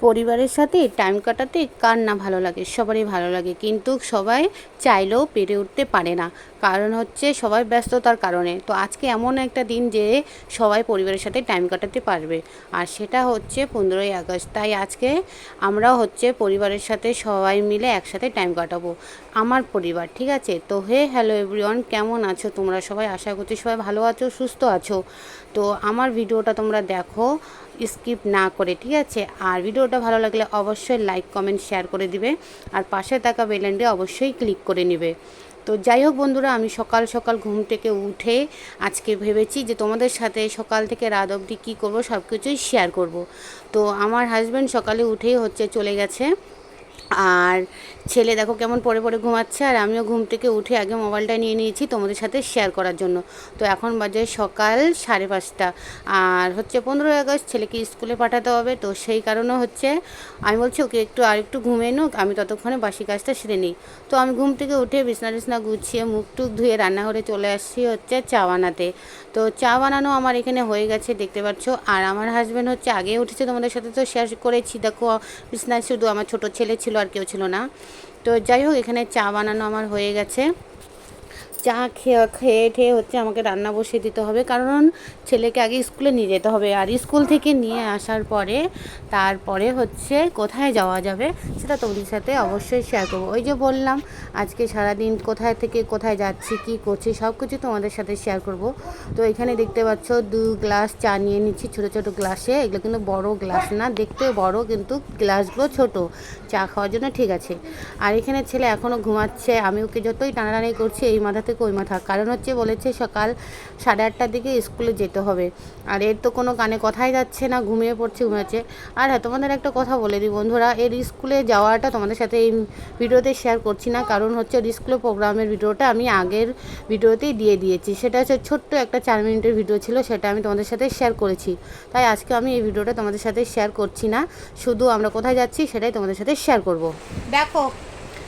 পরিবারের সাথে টাইম কাটাতে কার না ভালো লাগে? সবারই ভালো লাগে। কিন্তু সবাই চাইলেও পেরে উঠতে পারে না। কারণ হচ্ছে সবাই ব্যস্ততার কারণে। তো আজকে এমন একটা দিন যে সবাই পরিবারের সাথে টাইম কাটাতে পারবে। আর সেটা হচ্ছে পনেরোই আগস্ট। তাই আজকে আমরাও হচ্ছে পরিবারের সাথে সবাই মিলে একসাথে টাইম কাটাবো। আমার পরিবার, ঠিক আছে? তো হে হ্যালো এভরিওয়ান কেমন আছো তোমরা সবাই? আশা করছি সবাই ভালো আছো, সুস্থ আছো। তো আমার ভিডিওটা তোমরা দেখো। স্কিপ না করে, ঠিক আছে? আর ভিডিওটা ভালো লাগলে অবশ্যই লাইক, কমেন্ট, শেয়ার করে দিবে। আর পাশে থাকা বেলেন্ডে অবশ্যই ক্লিক করে নিবে। তো যাই হোক বন্ধুরা, আমি সকাল সকাল ঘুম থেকে উঠে আজকে ভেবেছি যে তোমাদের সাথে সকাল থেকে রাত অবধি কী করব সব কিছুই শেয়ার করব। তো আমার হাজব্যান্ড সকালে উঠেই হচ্ছে চলে গেছে। আর ছেলে দেখো কেমন পরে পরে ঘুমাচ্ছে, আর আমিও ঘুম থেকে উঠে আগে মোবাইলটা নিয়ে নিয়েছি তোমাদের সাথে শেয়ার করার জন্য। তো এখন বাজে সকাল সাড়ে পাঁচটা, আর হচ্ছে পনেরোই আগস্ট ছেলেকে স্কুলে পাঠাতে হবে, তো সেই কারণে হচ্ছে আমি বলছি ওকে একটু আর একটু ঘুমিয়ে নুক, আমি ততক্ষণে বাসি কাজটা সেরে নিই। তো আমি ঘুম থেকে উঠে বিছনা টিছনা গুছিয়ে মুখ টুক ধুয়ে রান্নাঘরে চলে আসছি হচ্ছে চা বানাতে। তো চা বানানো আমার এখানে হয়ে গেছে, দেখতে পাচ্ছ। আর আমার হাজব্যান্ড হচ্ছে আগে উঠেছে তোমাদের সাথে তো শেয়ার করেছি, দেখো বিছনায় শুধু আমার ছোট ছেলে ছিল আর কেউ ছিল না। তো যাই হোক এখানে চা বানানো আমার হয়ে গেছে। চা খেয়ে খেয়ে ঠেয়ে হচ্ছে আমাকে রান্না বসিয়ে দিতে হবে। কারণ ছেলেকে আগে স্কুলে নিয়ে যেতে হবে। আর স্কুল থেকে নিয়ে আসার পরে, তারপরে হচ্ছে কোথায় যাওয়া যাবে সেটা তোমাদের সাথে অবশ্যই শেয়ার করব। ওই যে বললাম, আজকে সারাদিন কোথায় থেকে কোথায় যাচ্ছি, কি করছি, সব কিছু তোমাদের সাথে শেয়ার করব। তো এখানে দেখতে পাচ্ছ, দু গ্লাস চা নিয়ে নিচ্ছি ছোটো ছোটো গ্লাসে। এগুলো কিন্তু বড় গ্লাস না দেখতে বড়, কিন্তু গ্লাসগুলো ছোট। চা খাওয়ার জন্য ঠিক আছে। আর এখানে ছেলে এখনও ঘুমাচ্ছে। আমি ওকে যতই টানাটানি করছি, এই মাথা থেকে ওই মাথা কারণ হচ্ছে বলেছে সকাল সাড়ে আটটার দিকে স্কুলে যেতে হবে। আর এর তো কোনো কানে কথাই যাচ্ছে না, ঘুমিয়ে পড়ছে ঘুমাচ্ছে আর হ্যাঁ তোমাদের একটা কথা বলে দিই বন্ধুরা, এর স্কুলে যাওয়াটা তোমাদের সাথে এই ভিডিওতে শেয়ার করছি না। কারণ হচ্ছে ওর স্কুলের প্রোগ্রামের ভিডিওটা আমি আগের ভিডিওতেই দিয়ে দিয়েছি। সেটা হচ্ছে ছোট্ট একটা চার মিনিটের ভিডিও ছিল, সেটা আমি তোমাদের সাথে শেয়ার করেছি। তাই আজকে আমি এই ভিডিওটা তোমাদের সাথে শেয়ার করছি না। শুধু আমরা কোথায় যাচ্ছি সেটাই তোমাদের সাথে শেয়ার করব। দেখো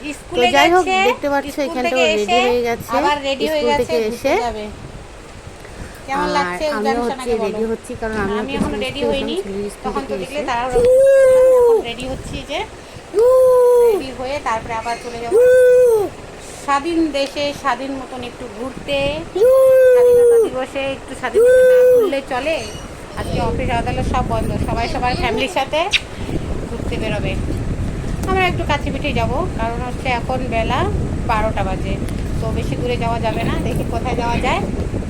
তো স্কুলে যাই হোক দেখতে পাচ্ছ স্কুল এখানটা রেডি হয়ে গেছে আবার রেডি হয়ে স্কুল থেকে এসে। হচ্ছে রেডি হচ্ছি কারণ আমি এখনও রেডি হইনি তখন তো দেখলে তারা রেডি হচ্ছি যে রেডি হয়ে তারপরে আবার চলে যাব। স্বাধীন দেশে স্বাধীন মতন একটু ঘুরতে দিবসে একটু স্বাধীন ঘুরলে চলে। আজকে অফিস আদালত সব বন্ধ সবাই সবার ফ্যামিলির সাথে ঘুরতে বেরোবে। আমরা একটু কাছে পিঠে যাব কারণ হচ্ছে এখন বেলা বারোটা বাজে। তো বেশি দূরে যাওয়া যাবে না দেখি কোথায় যাওয়া যায়।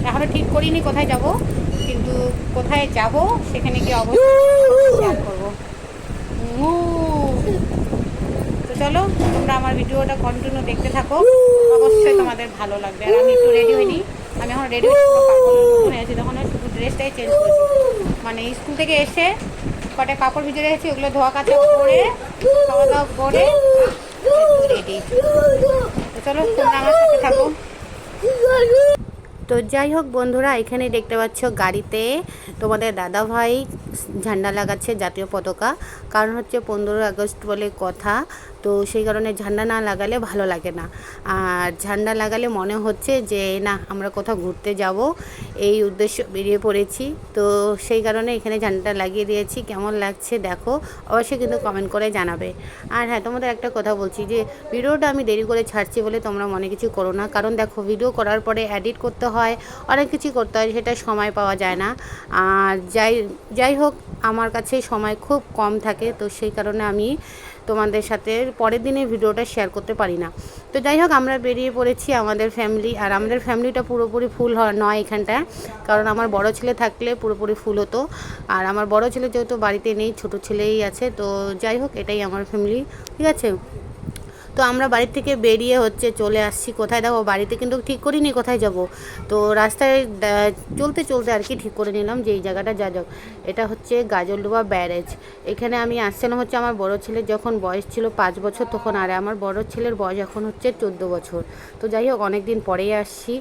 এখনও ঠিক করিনি কোথায় যাব কিন্তু কোথায় যাব সেখানে গিয়ে অবশ্যই শেয়ার করব। তো চলো তোমরা আমার ভিডিওটা কন্টিনিউ দেখতে থাকো। অবশ্যই তোমাদের ভালো লাগবে। আর আমি একটু রেডি হইনি আমি এখন রেডি হয়ে আছি তখন শুধু ড্রেসটাই চেঞ্জ করেছি। মানে স্কুল থেকে এসে কটা কাপড় ভিজে রেখেছি ওগুলো ধোয়া কাচা পরে খাওয়া দাওয়া করে রেডি চলো তোমরা আমার সাথে থাকো তো যাই হোক বন্ধুরা, এখানে দেখতে পাচ্ছ গাড়িতে তোমাদের দাদা ভাই ঝান্ডা লাগাচ্ছে জাতীয় পতাকা। কারণ হচ্ছে পনেরোই আগস্ট বলে কথা, তো সেই কারণে ঝান্ডা না লাগালে ভালো লাগে না। আর ঝান্ডা লাগালে মনে হচ্ছে যে, না, আমরা কোথাও ঘুরতে যাব। এই উদ্দেশ্য বেরিয়ে পড়েছি। তো সেই কারণে এখানে ঝান্ডাটা লাগিয়ে দিয়েছি। কেমন লাগছে দেখো, অবশ্যই কিন্তু কমেন্ট করে জানাবে। আর হ্যাঁ তোমাদের একটা কথা বলছি যে, ভিডিওটা আমি দেরি করে ছাড়ছি বলে তোমরা মনে কিছু করো না। কারণ দেখো, ভিডিও করার পরে এডিট করতে হয়। অনেক কিছু করতে হয় সেটা সময় পাওয়া যায় না। আর যাই যাই হোক, আমার কাছে সময় খুব কম থাকে, তো সেই কারণে আমি তোমাদের সাথে পরের দিনের ভিডিওটা শেয়ার করতে পারি না। তো যাই হোক, আমরা বেরিয়ে পড়েছি আমাদের ফ্যামিলি আর আমাদের ফ্যামিলিটা পুরোপুরি ফুল হয়, নয় এখানটায়। কারণ আমার বড় ছেলে থাকলে পুরোপুরি ফুল হতো। আর আমার বড় ছেলে যেহেতু বাড়িতে নেই, ছোট ছেলেই আছে, তো যাই হোক, এটাই আমার ফ্যামিলি ঠিক আছে? তো আমরা বাড়ি থেকে বেরিয়ে হচ্ছে চলে আসছি। কোথায়? দেখো, বাড়িতে কিন্তু ঠিক করিনি, কোথায় যাব? তো রাস্তায় চলতে চলতে আর কি ঠিক করে নিলাম যে এই জায়গাটা যা যাক। এটা হচ্ছে গাজলডোবা ব্যারেজ। এখানে আমি আসছিলাম হচ্ছে আমার বড় ছেলের যখন বয়স ছিল পাঁচ বছর তখন, আর আমার বড় ছেলের বয়স এখন হচ্ছে চোদ্দ বছর। তো যাই হোক অনেক দিন পরেই আসছি।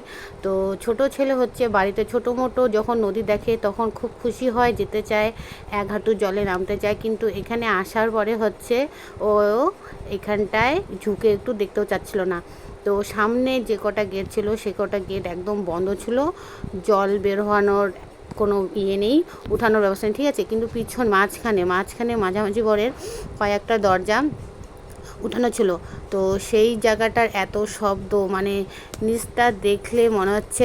তো ছোট ছেলে হচ্ছে বাড়িতে ছোটো মোটো, যখন নদী দেখে তখন খুব খুশি হয়, যেতে চায়, এক হাঁটু জলে নামতে চায়। কিন্তু এখানে আসার পরে হচ্ছে ও এখানটায় ঝুঁকে একটু দেখতেও চাচ্ছিল না। তো সামনে যে কটা গেট ছিল, সে কটা গেট একদম বন্ধ ছিল। জল বের হওয়ানোর কোনো ইয়ে নেই, উঠানোর ব্যবস্থা নেই, ঠিক আছে? কিন্তু পিছন মাঝখানে মাঝখানে মাঝামাঝি ঘরের কয়েকটা দরজা উঠানো ছিল। তো সেই জায়গাটার এত শব্দ মানে নিচটা দেখলে মনে হচ্ছে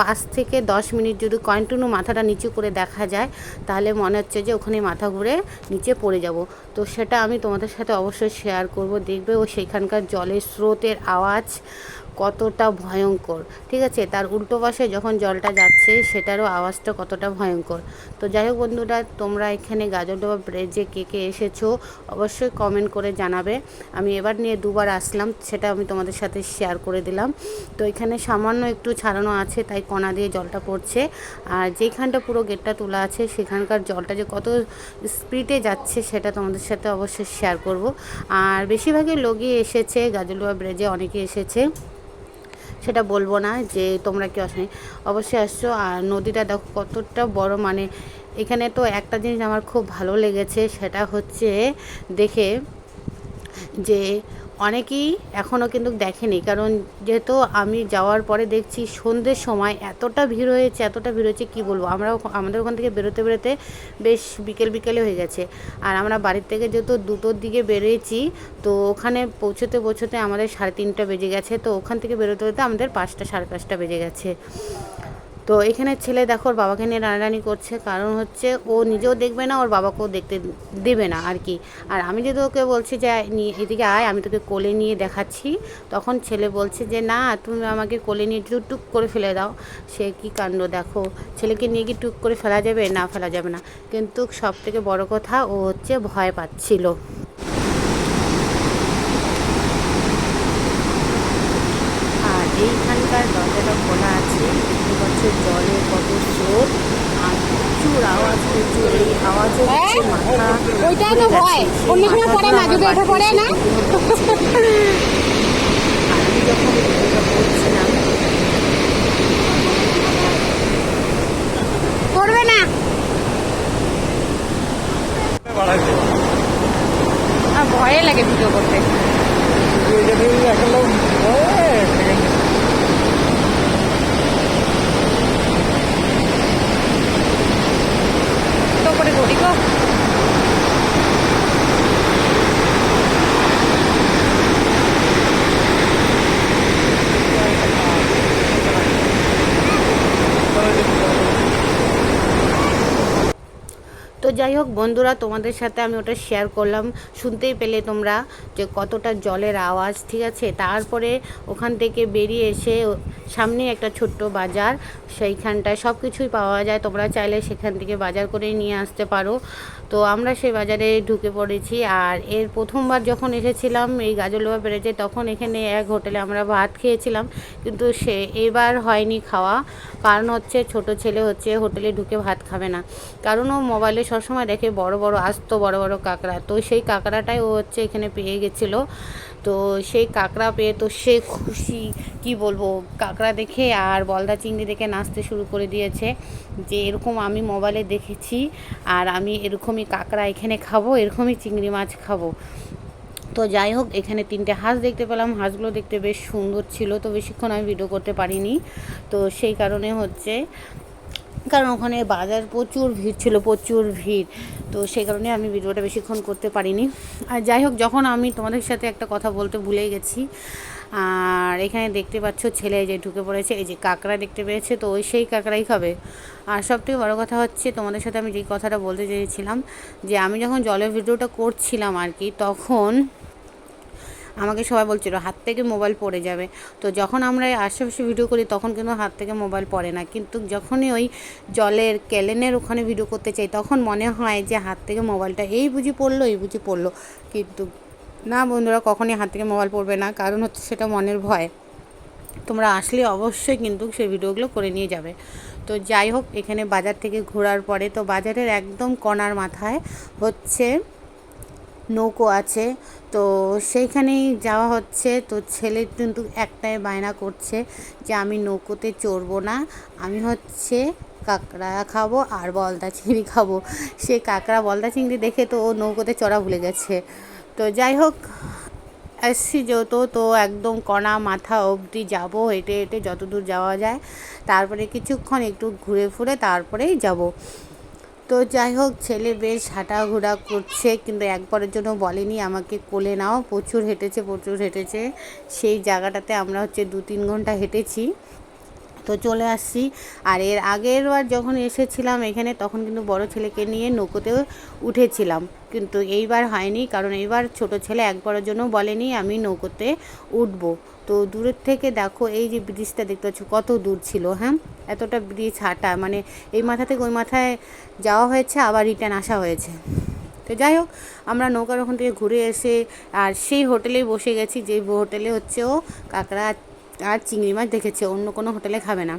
পাঁচ থেকে দশ মিনিট যদি কন্টিনিউ মাথাটা নিচু করে দেখা যায়, তাহলে মনে হচ্ছে যে ওখানে মাথা ঘুরে নিচে পড়ে যাব। তো সেটা আমি তোমাদের সাথে অবশ্যই শেয়ার করব। দেখবে ও সেখানকার জলের স্রোতের আওয়াজ কতটা ভয়ঙ্কর, ঠিক আছে? তার উল্টো পাশে যখন জলটা যাচ্ছে, সেটারও আওয়াজটা কতটা ভয়ঙ্কর। তো যাই হোক বন্ধুরা, তোমরা এখানে গাজরডোবা ব্রিজে কে কে এসেছ, অবশ্যই কমেন্ট করে জানাবে। আমি এবার নিয়ে দুবার আসলাম, সেটা আমি তোমাদের সাথে শেয়ার করে দিলাম। তো এখানে সামান্য একটু ছাড়ানো আছে, তাই কণা দিয়ে জলটা পড়ছে। আর যেখানটা পুরো গেটটা তোলা আছে, সেখানকার জলটা যে কত স্পিডে যাচ্ছে, সেটা তোমাদের সাথে অবশ্যই শেয়ার করব। আর বেশিরভাগই লোকই এসেছে গাজলডোবা ব্রিজে অনেকে এসেছে। সেটা বলব না যে তোমরা কি আসনি। অবশ্যই আসছো। আর নদীটা দেখো কতটা বড় মানে এখানে তো একটা জিনিস আমার খুব ভালো লেগেছে, সেটা হচ্ছে দেখে যে অনেকেই এখনও কিন্তু দেখেনি। কারণ যেহেতু আমি যাওয়ার পরে দেখছি সন্ধ্যের সময় এতটা ভিড় হয়েছে, এতটা ভিড় হয়েছে, কী বলব? আমরা আমাদের ওখান থেকে বেরোতে বেরোতে বেশ বিকেল, বিকেলে হয়ে গেছে। আর আমরা বাড়ির থেকে যেহেতু দুটোর দিকে বেরিয়েছি, তো ওখানে পৌঁছতে পৌঁছতে আমাদের সাড়ে তিনটা বেজে গেছে। তো ওখান থেকে বেরোতে বেরোতে আমাদের পাঁচটা, সাড়ে পাঁচটা বেজে গেছে। তো এখানে ছেলে দেখো ওর বাবাকে নিয়ে রানারানি করছে। কারণ হচ্ছে ও নিজেও দেখবে না, ওর বাবাকেও দেখতে দেবে না আর কি। আর আমি যদি ওকে বলছি যে এদিকে আয়, আমি তোকে কোলে নিয়ে দেখাচ্ছি। তখন ছেলে বলছে যে, না, তুমি আমাকে কোলে নিয়ে টুক টুক করে ফেলে দাও। সে কি কাণ্ড দেখো। ছেলেকে নিয়ে কি টুক করে ফেলা যাবে? না, ফেলা যাবে না। কিন্তু সব থেকে বড় কথা, ও হচ্ছে ভয় পাচ্ছিল। আর এইখানকার দরজাটা খোলা আছে। দেখতে জলে কত স্রোত আর প্রচুর আওয়াজ প্রচুর এই আওয়াজে মাথা ভয়। অন্য না, যদি না? আমি যখন না। ভয়ে লাগে ভিডিও করতে। তো করে করি গো তো যাই হোক, বন্ধুরা, তোমাদের সাথে আমি ওটা শেয়ার করলাম। শুনতেই পেলে তোমরা যে কতটা জলের আওয়াজ, ঠিক আছে? তারপরে ওখান থেকে বেরিয়ে এসে সামনে একটা ছোট্ট বাজার, সেইখানটায় সব কিছুই পাওয়া যায়। তোমরা চাইলে সেখান থেকে বাজার করে নিয়ে আসতে পারো। তো আমরা সেই বাজারে ঢুকে পড়েছি। আর এর প্রথমবার যখন এসেছিলাম, এই গাজলবা বেড়েছে, তখন এখানে এক হোটেলে আমরা ভাত খেয়েছিলাম। কিন্তু সে এবার হয়নি খাওয়া। কারণ হচ্ছে ছোট ছেলে হচ্ছে হোটেলে ঢুকে ভাত খাবে না। কারণ ও মোবাইলে সবসময় দেখে বড় বড় আস্ত, বড় বড় কাঁকড়া। তো সেই কাঁকড়াটাই ও হচ্ছে এখানে পেয়ে গেছিল। তো সেই কাঁকড়া পেয়ে তো সে খুশি, কি বলব, কাঁকড়া দেখে আর বলদা চিংড়ি দেখে নাচতে শুরু করে দিয়েছে যে এরকম আমি মোবাইলে দেখেছি আর আমি এরকমই কাঁকড়া এখানে খাব, এরকমই চিংড়ি মাছ খাব। তো যাই হোক, এখানে তিনটে হাঁস দেখতে পেলাম। হাঁসগুলো দেখতে বেশ সুন্দর ছিল, তো বেশিক্ষণ আমি ভিডিও করতে পারিনি। তো সেই কারণে হচ্ছে কারণ ওখানে বাজার প্রচুর ভিড় ছিল, প্রচুর ভিড়। তো সেই কারণে আমি ভিডিওটা বেশিক্ষণ করতে পারিনি। আর যাই হোক, যখন আমি তোমাদের সাথে একটা কথা বলতে ভুলে গেছি, আর এখানে দেখতে পাচ্ছ ছেলে যে ঢুকে পড়েছে, এই যে কাঁকড়া দেখতে পেয়েছে, তো ওই সেই কাঁকড়াই খাবে। আর সবথেকে বড়ো কথা হচ্ছে, তোমাদের সাথে আমি যেই কথাটা বলতে চেয়েছিলাম, যে আমি যখন জলের ভিডিওটা করছিলাম আর কি, তখন আমাকে সবাই বলছিল, হাত থেকে মোবাইল পড়ে যাবে। তো যখন আমরা আশেপাশে ভিডিও করি, তখন কিন্তু হাত থেকে মোবাইল পড়ে না। কিন্তু যখনই ওই জলের ক্যালেনের ওখানে ভিডিও করতে চাই, তখন মনে হয় যে হাত থেকে মোবাইলটা এই বুঝি পড়ল, এই বুঝি পড়ল। কিন্তু না বন্ধুরা, কখনই হাত থেকে মোবাইল পড়বে না। কারণ হচ্ছে সেটা মনের ভয়। তোমরা আসলে অবশ্যই কিন্তু সেই ভিডিওগুলো করে নিয়ে যাবে। তো যাই হোক, এখানে বাজার থেকে ঘোরার পরে, তো বাজারের একদম কণার মাথায় হচ্ছে নৌকো আছে। তো সেইখানেই যাওয়া হচ্ছে। তো ছেলে কিন্তু একটাই বায়না করছে যে আমি নৌকোতে চড়বো না। আমি হচ্ছে কাঁকড়া খাব আর বলদা চিংড়ি খাব। সে কাঁকড়া বলদা চিংড়ি দেখে তো ও নৌকোতে চড়া ভুলে গেছে। তো যাই হোক, আসছি যেহেতু তো একদম কণা মাথা অবধি যাব, হেঁটে হেঁটে যতদূর যাওয়া যায়। তারপরে কিছুক্ষণ একটু ঘুরে ফুরে তারপরেই যাব। তো যাই হোক, ছেলে বেশ হাঁটাঘোরা করছে, কিন্তু একবারের জন্য বলেনি, আমাকে কোলে নাও, প্রচুর হেঁটেছে প্রচুর হেঁটেছে। সেই জায়গাটাতে আমরা হচ্ছে দু তিন ঘণ্টা হেঁটেছি। তো চলে আসছি। আর এর আগের বার যখন এসেছিলাম এখানে, তখন কিন্তু বড় ছেলেকে নিয়ে নৌকোতেও উঠেছিলাম। কিন্তু এইবার হয়নি, কারণ এইবার ছোট ছেলে একবারের জন্য বলেনি, আমি নৌকোতে উঠবো। তো দূরের থেকে দেখো, এই যে ব্রিজটা দেখতে পাচ্ছ, কত দূর ছিল হ্যাঁ? এতটা ব্রিজ হাঁটা মানে এই মাথা থেকে ওই মাথায় যাওয়া হয়েছে, আবার রিটার্ন আসা হয়েছে। তো যাই হোক, আমরা নৌকার ওখান থেকে ঘুরে এসে, আর সেই হোটেলেই বসে গেছি, যে হোটেলে হচ্ছে ও কাঁকড়া আর চিংড়ি মাছ দেখেছে, অন্য কোনো হোটেলে খাবে না।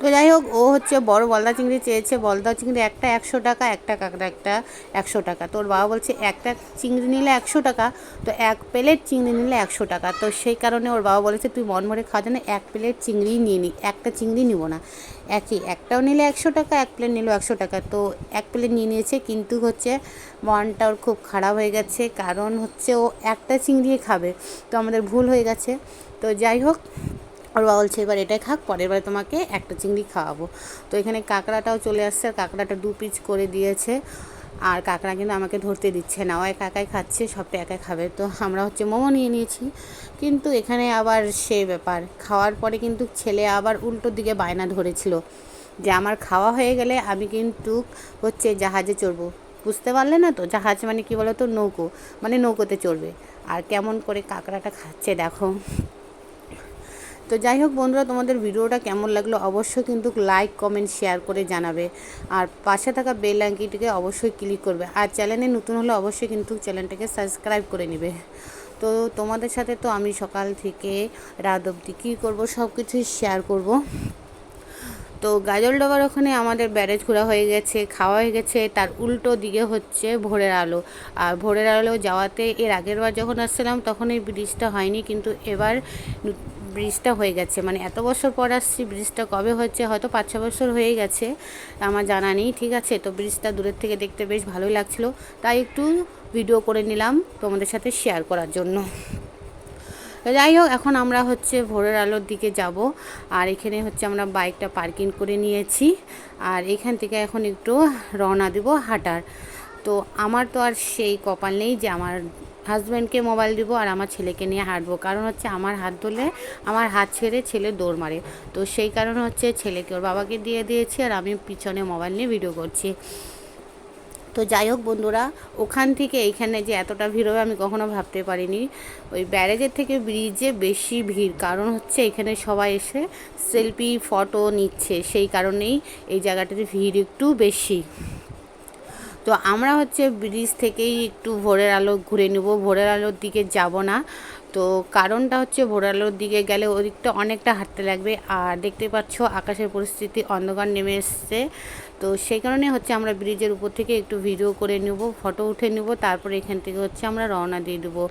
তো যাই হোক, ও হচ্ছে বড় বলদা চিংড়ি চেয়েছে। বলদা চিংড়ি একটা একশো টাকা, একটা কাঁকড়া একটা একশো টাকা। তোর বাবা বলছে, একটা চিংড়ি নিলে একশো টাকা, তো এক প্লেট চিংড়ি নিলে একশো টাকা। তো সেই কারণে ওর বাবা বলেছে, তুই মন ভরে খাওয়া জন্য এক প্লেট চিংড়ি নিয়ে নি, একটা চিংড়ি নিব না। একই, একটাও নিলে একশো টাকা, এক প্লেট নিলেও একশো টাকা। তো এক প্লেট নিয়ে নিয়েছে, কিন্তু হচ্ছে মনটা ওর খুব খারাপ হয়ে গেছে, কারণ হচ্ছে ও একটা চিংড়ি খাবে। তো আমাদের ভুল হয়ে গেছে। তো যাই হোক ওর বাবা বলছে, এবার এটাই খাক, পরের বার তোমাকে একটা চিংড়ি খাওয়াবো। তো এখানে কাঁকড়াটাও চলে আসছে, আর কাঁকড়াটা দু পিচ করে দিয়েছে। আর কাঁকড়া কিন্তু আমাকে ধরতে দিচ্ছে না, ও একা একাই খাচ্ছে, সবটা একাই খাবে। তো আমরা হচ্ছে মোমো নিয়ে নিয়েছি। কিন্তু এখানে আবার সে ব্যাপার, খাওয়ার পরে কিন্তু ছেলে আবার উল্টো দিকে বায়না ধরেছিল যে, আমার খাওয়া হয়ে গেলে আমি কিন্তু হচ্ছে জাহাজে চড়বো। বুঝতে পারলে না তো? জাহাজ মানে কি বলো তো নৌকো মানে নৌকোতে চড়বে। আর কেমন করে কাঁকড়াটা খাচ্ছে দেখো। তো যাই হোক বন্ধুরা, তোমাদের ভিডিওটা কেমন লাগল অবশ্যই কিন্তু লাইক কমেন্ট শেয়ার করে জানাবে। আর পাশে থাকা বেল আঙ্কিটিকে অবশ্যই ক্লিক করবে। আর চ্যানেলে নতুন হলে অবশ্যই কিন্তু চ্যানেলটাকে সাবস্ক্রাইব করে নেবে। তো তোমাদের সাথে তো আমি সকাল থেকে রাত অবধি কী করব সব কিছুই শেয়ার করব। তো গাজলডোবার ওখানে আমাদের ব্যারেজ ঘোরা হয়ে গেছে, খাওয়া হয়ে গেছে। তার উল্টো দিকে হচ্ছে ভোরের আলো। আর ভোরের আলো যাওয়াতে এর আগের বার যখন আসছিলাম তখন এই ব্রিজটা হয়নি, কিন্তু এবার ব্রিজটা হয়ে গেছে। মানে এত বছর পর আসছি, ব্রিজটা কবে হচ্ছে হয়তো পাঁচ, ছ বছর হয়ে গেছে আমার জানা নেই, ঠিক আছে? তো ব্রিজটা দূরের থেকে দেখতে বেশ ভালোই লাগছিল, তাই একটু ভিডিও করে নিলাম তোমাদের সাথে শেয়ার করার জন্য। যাই হোক, এখন আমরা হচ্ছে ভোরের আলোর দিকে যাব, আর এখানে হচ্ছে আমরা বাইকটা পার্কিং করে নিয়েছি, আর এখান থেকে এখন একটু রওনা দিব হাঁটার। তো আমার তো আর সেই কপাল নেই যে আমার হাজব্যান্ডকে মোবাইল দিব আর আমার ছেলেকে নিয়ে হাঁটবো। কারণ হচ্ছে আমার হাত ধরলে আমার হাত ছেড়ে ছেলে দৌড় মারে। তো সেই কারণে হচ্ছে ছেলেকে ওর বাবাকে দিয়ে দিয়েছি আর আমি পিছনে মোবাইল নিয়ে ভিডিও করছি। তো যাই হোক বন্ধুরা, ওখান থেকে এইখানে যে এতটা ভিড় হবে আমি কখনো ভাবতে পারিনি। ওই ব্যারেজের থেকে ব্রিজে বেশি ভিড়। কারণ হচ্ছে এখানে সবাই এসে সেলফি ফটো নিচ্ছে। সেই কারণেই এই জায়গাটাতে ভিড় একটু বেশি। তো আমরা হচ্ছে ব্রিজ থেকেই একটু ভোরের আলো ঘুরে নেব। ভোরের আলোর দিকে যাব না। তো কারণটা হচ্ছে ভোরের আলোর দিকে গেলে ওদিকটা অনেকটা হাঁটতে লাগবে। আর দেখতে পাচ্ছ আকাশের পরিস্থিতি অন্ধকার নেমে এসছে। তো সেই কারণে হচ্ছে আমরা ব্রিজের উপর থেকে একটু ভিডিও করে নেব ফটো উঠে নেব, তারপরে এখান থেকে হচ্ছে আমরা রওনা দিয়ে দেবো।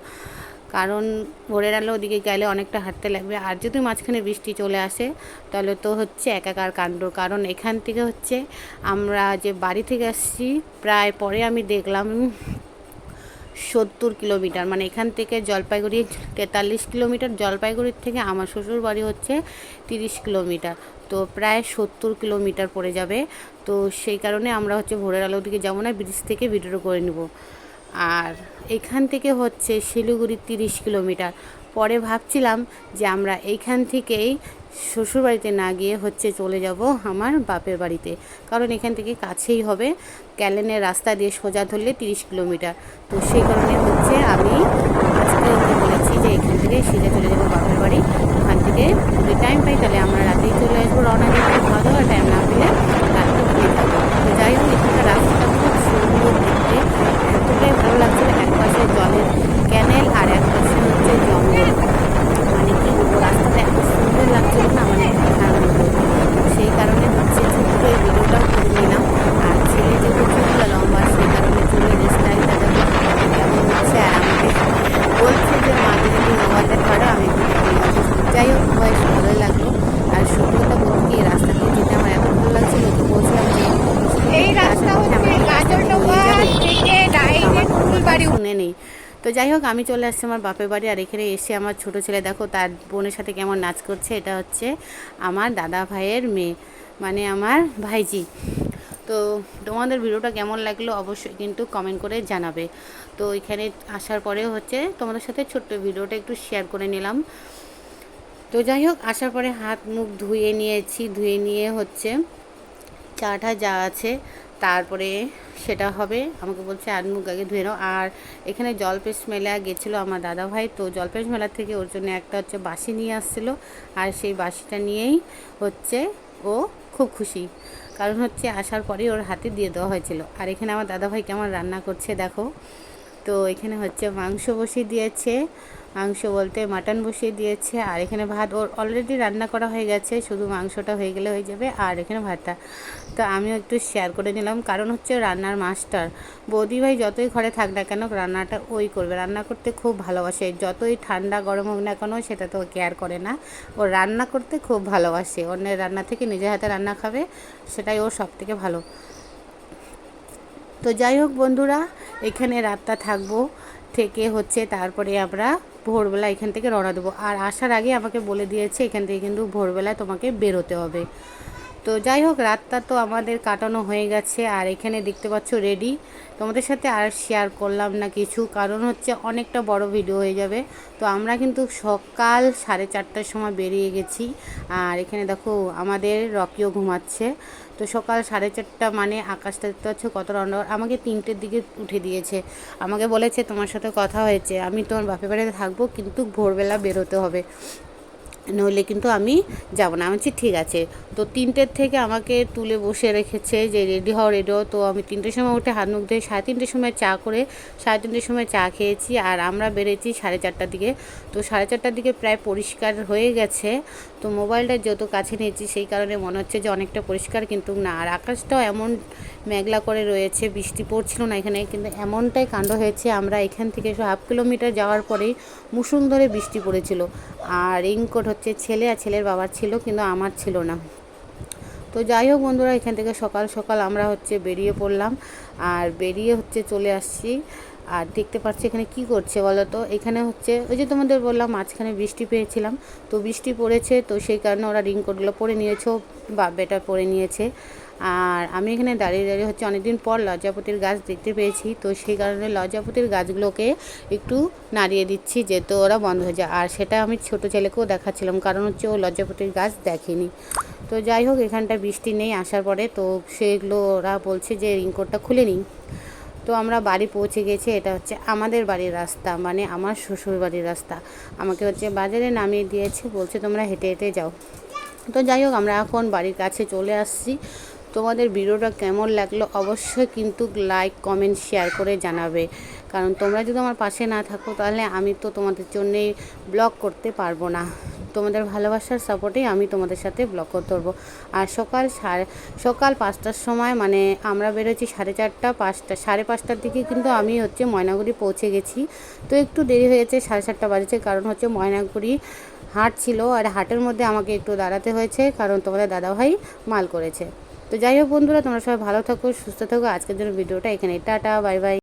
কারণ ভোরের আলো ওদিকে গেলে অনেকটা হাঁটতে লাগবে। আর যদি মাঝখানে বৃষ্টি চলে আসে, তাহলে তো হচ্ছে একাকার কাণ্ড। কারণ এখান থেকে হচ্ছে আমরা যে বাড়ি থেকে আসছি, প্রায় পরে আমি দেখলাম সত্তর কিলোমিটার। মানে এখান থেকে জলপাইগুড়ি তেতাল্লিশ কিলোমিটার, জলপাইগুড়ির থেকে আমার শ্বশুর বাড়ি হচ্ছে তিরিশ কিলোমিটার। তো প্রায় সত্তর কিলোমিটার পড়ে যাবে। তো সেই কারণে আমরা হচ্ছে ভোরের আলোর দিকে যাব না, ব্রিজ থেকে ভিডিও করে নেব। আর এখান থেকে হচ্ছে শিলিগুড়ি তিরিশ কিলোমিটার। পরে ভাবছিলাম যে আমরা এইখান থেকেই শ্বশুরবাড়িতে না গিয়ে হচ্ছে চলে যাব আমার বাপের বাড়িতে। কারণ এখান থেকে কাছেই হবে। ক্যালেনের রাস্তা দিয়ে সোজা ধরলে তিরিশ কিলোমিটার। তো সেই কারণে হচ্ছে আমি আজকে বলেছি যে এখান থেকে সোজা চলে যাব বাপের বাড়ি। ওখান থেকে যদি টাইম পাই তাহলে আমরা রাতেই চলে আসব রওনা দিয়ে। খাওয়া দাওয়া টাইম না পেলে রাতে যাই হোক পাশে জলের ক্যানেল আর এক পাশে হচ্ছে জঙ্গল। মানে কি বলব, রাস্তাটা এত সুন্দর লাগছিল না মানে সেই কারণে হচ্ছে ছোট্ট এই ভিডিওটাও করে নিলাম আর ছেলে যেহেতু চুলটা লম্বা সেই কারণে চুলের স্টাইলটা দেখো কেমন হচ্ছে আর আমাকে বলছে যে মাকে যদি মোবাইলটা ধরো আমি ভিডিও যাই হোক বয়স ভালোই লাগল আর সত্যি কথা বলতে কি এই রাস্তা দিয়ে যেতে আমার এত ভালো লাগছিল তো বলছিলাম যে এই রাস্তা হচ্ছে গাজলডোবা থেকে ডাইরেক্ট ফুলবাড়ি শুনে নেই তো যাই হোক আমি চলে আসছি আমার বাপের বাড়ি আর এখানে এসে আমার ছোট ছেলে, দেখো তার বোনের সাথে কেমন নাচ করছে, এটা হচ্ছে আমার দাদা ভাইয়ের মেয়ে মানে আমার ভাইজি। তো তোমাদের ভিডিওটা কেমন লাগল অবশ্যই কিন্তু কমেন্ট করে জানাবে। তো এখানে আসার পরে হচ্ছে তোমাদের সাথে ছোট্ট ভিডিওটা একটু শেয়ার করে নিলাম। তো যাই হোক আসার পরে হাত মুখ ধুয়ে নিয়েছি, ধুয়ে নিয়ে হচ্ছে চাটা যা আছে তারপরে সেটা হবে, আমাকে বলছে হাত মুখ আগে ধুয়ে নাও। আর এখানে জলপেশ মেলা গেছিল আমার দাদা ভাই, তো জলপেশ মেলা থেকে ওর জন্য একটা হচ্ছে বাসি নিয়ে আসছিল। আর সেই বাসিটা নিয়েই হচ্ছে ও খুব খুশি। কারণ হচ্ছে আসার পরেই ওর হাতে দিয়ে দেওয়া হয়েছিল। আর এখানে আমার দাদা ভাই কেমন রান্না করছে দেখো। তো এখানে হচ্ছে মাংস বসিয়ে দিয়েছে। মাংস বলতে মাটন বসিয়ে দিয়েছে, আর এখানে ভাত ওর অলরেডি রান্না করা হয়ে গেছে, শুধু মাংসটা হয়ে গেলে হয়ে যাবে, আর এখানে ভাতটা। তো আমিও একটু শেয়ার করে নিলাম, কারণ হচ্ছে রান্নার মাস্টার বৌদি ভাই যতই ঘরে থাক না কেন রান্নাটা ওই করবে, রান্না করতে খুব ভালোবাসে। যতই ঠান্ডা গরম হোক না কেন সেটা তো কেয়ার করে না। ও রান্না করতে খুব ভালোবাসে, অন্যের রান্না থেকে নিজের হাতে রান্না খাবে, সেটাই ওর সব থেকে ভালো। তো যাই হোক বন্ধুরা, এখানে রাতটা থাকব, থেকে হচ্ছে তারপরে আমরা ভোরবেলা এখান থেকে রওনা দেবো। আর আসার আগে আমাকে বলে দিয়েছে, এখান থেকে কিন্তু ভোরবেলা তোমাকে বেরোতে হবে। তো যাই হোক, রাতটা তো আমাদের কাটানো হয়ে গেছে, আর এখানে দেখতে পাচ্ছ রেডি তোমাদের সাথে আর শেয়ার করলাম না কিছু, কারণ হচ্ছে অনেকটা বড় ভিডিও হয়ে যাবে। তো আমরা কিন্তু সকাল সাড়ে চারটার সময় বেরিয়ে গেছি, আর এখানে দেখো আমাদের রকিও ঘুমাচ্ছে। তো সকাল সাড়ে চারটা মানে আকাশটা দেখতে পাচ্ছ কত রান্না আমাকে তিনটের দিকে উঠে দিয়েছে। আমাকে বলেছে, তোমার সাথে কথা হয়েছে। আমি তোমার বাপের বাড়িতে থাকব, কিন্তু ভোরবেলা বেরোতে হবে। নইলে কিন্তু আমি যাব না। আমি ঠিক আছে। তো তিনটের থেকে আমাকে তুলে বসে রেখেছে যে রেডি হও, রেডি তো আমি তিনটের সময় উঠে হাত মুখ ধুয়ে সাড়ে তিনটের সময় চা করে সাড়ে তিনটের সময় চা খেয়েছি আর আমরা বেরিয়েছি সাড়ে চারটার দিকে। তো সাড়ে চারটার দিকে প্রায় পরিষ্কার হয়ে গেছে। তো মোবাইলটা যত কাছে নিয়েছি সেই কারণে মনে হচ্ছে যে অনেকটা পরিষ্কার, কিন্তু না। আর আকাশটাও এমন মেঘলা করে রয়েছে, বৃষ্টি পড়ছিল না এখানে, কিন্তু এমনটাই কাণ্ড হয়েছে। আমরা এখান থেকে হাফ কিলোমিটার যাওয়ার পরেই মুসুম ধরে বৃষ্টি পড়েছিল। আর রেইনকোট হচ্ছে ছেলে আর ছেলের বাবার ছিল কিন্তু আমার ছিল না। তো যাই হোক বন্ধুরা, এখান থেকে সকাল সকাল আমরা হচ্ছে বেরিয়ে পড়লাম। আর বেরিয়ে হচ্ছে চলে আসছি আর দেখতে পাচ্ছি এখানে কি করছে বলো তো? এখানে হচ্ছে, ওই যে তোমাদের বললাম, মাঝখানে বৃষ্টি পেয়েছিলাম। তো বৃষ্টি পড়েছে, তো সেই কারণে ওরা রিংকোটগুলো পরে নিয়েছে বা বেটার পরে নিয়েছে। আর আমি এখানে দাঁড়িয়ে দাঁড়িয়ে হচ্ছে অনেকদিন পর লজ্জাপতির গাছ দেখতে পেয়েছি। তো সেই কারণে লজ্জাপতির গাছগুলোকে একটু নাড়িয়ে দিচ্ছি, যেহেতু ওরা বন্ধ হয়ে যায়। আর সেটা আমি ছোট ছেলেকেও দেখাচ্ছিলাম, কারণ হচ্ছে ও লজ্জাপতির গাছ দেখেনি। তো যাই হোক, এখানটা বৃষ্টি নেই আসার পরে, তো সেগুলো ওরা বলছে যে রিংকোটটা খুলে নিই। তো আমরা বাড়ি পৌঁছে গেছি, এটা হচ্ছে আমাদের বাড়ির রাস্তা মানে আমার শ্বশুর বাড়ির রাস্তা। আমাকে হচ্ছে বাজারে নামিয়ে দিয়েছে, বলছে তোমরা হেঁটে হেঁটে যাও। তো যাই হোক, আমরা এখন বাড়ির কাছে চলে আসছি। তোমাদের ভিডিওটা কেমন লাগল অবশ্যই কিন্তু লাইক কমেন্ট শেয়ার করে জানাবে। কারণ তোমরা যদি আমার পাশে না থাকো, তাহলে আমি তো তোমাদের জন্যেই ব্লগ করতে পারব না। তোমাদের ভালোবাসার সাপোর্টেই আমি তোমাদের সাথে ব্লগ করতে পারব আর সকাল সাড়ে, সকাল পাঁচটার সময় মানে আমরা বেরোচ্ছি সাড়ে চারটা, পাঁচটা, সাড়ে পাঁচটার দিকে কিন্তু আমি হচ্ছে ময়নাগুড়ি পৌঁছে গেছি। তো একটু দেরি হয়েছে, সাড়ে সাতটা বাজেছে কারণ হচ্ছে ময়নাগুড়ি হাট ছিল আর হাটের মধ্যে আমাকে একটু দাঁড়াতে হয়েছে কারণ তোমাদের দাদাভাই মাল করেছে। তো যাই হোক বন্ধুরা, তোমরা সবাই ভালো থাকো, সুস্থ থাকো। আজকের জন্য ভিডিওটা এখানে টাটা, বাই বাই।